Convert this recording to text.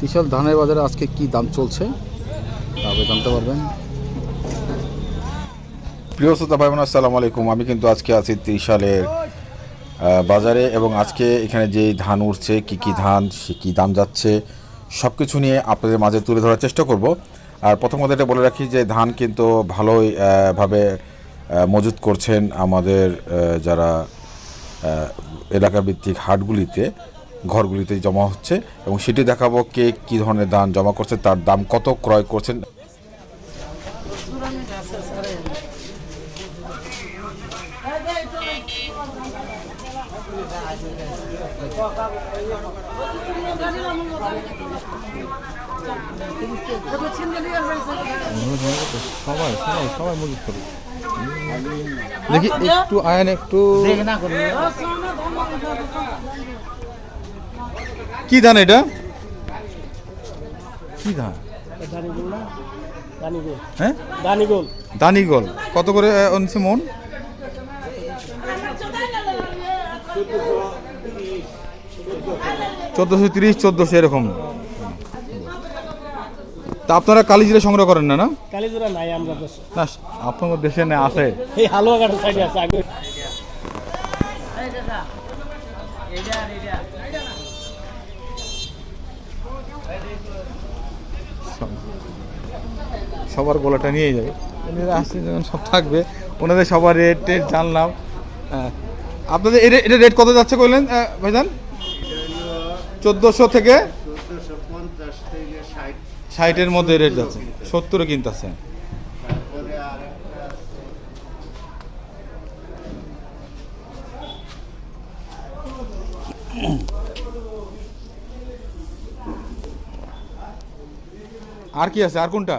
ত্রিশাল ধানের বাজারে আজকে কি দাম চলছে? তবে জানতে পারবেন। প্রিয় শ্রোতা ভাই বোন আসসালামু আলাইকুম। আমি কিন্তু আজকে আছি ত্রিশালের বাজারে এবং আজকে এখানে যে ধান উঠছে কি কি ধান সে কী দাম যাচ্ছে সব কিছু নিয়ে আপনাদের মাঝে তুলে ধরার চেষ্টা করব। আর প্রথম কথা এটা বলে রাখি যে ধান কিন্তু ভালোই ভাবে মজুত করছেন আমাদের যারা আহ, এলাকা ভিত্তিক হাটগুলিতে। ঘরগুলিতে জমা হচ্ছে এবং সেটি দেখাবো কে কী ধরনের ধান জমা করছে তার দাম কত ক্রয় করছেন। সবাই সবাই সবাই মজুত করে দেখি একটু আয়ন একটু কি ধান এটা? কি ধান? হ্যাঁ? দানিগোল। কত করে অনছে মন? চোদ্দোশো তিরিশ চোদ্দোশো এরকম। তা আপনারা কালিজিরা সংগ্রহ করেন না না? কালীজোড়া নাই আমরা দেশে না আপনার দেশে না আছে। এই হালুয়া সাইডে আছে আগে। সবার গলাটা নিয়ে যাবে। এনারা আসছে যখন সব থাকবে, ওনাদের সবার রেট টেট জানলাম। হ্যাঁ। আপনাদের এটা এটা রেট কত যাচ্ছে কইলেন ভাইজান? চোদ্দোশো থেকে ষাটের মধ্যে রেট যাচ্ছে। সত্তরে কিনতেছে। আর কি আছে? আর কোনটা?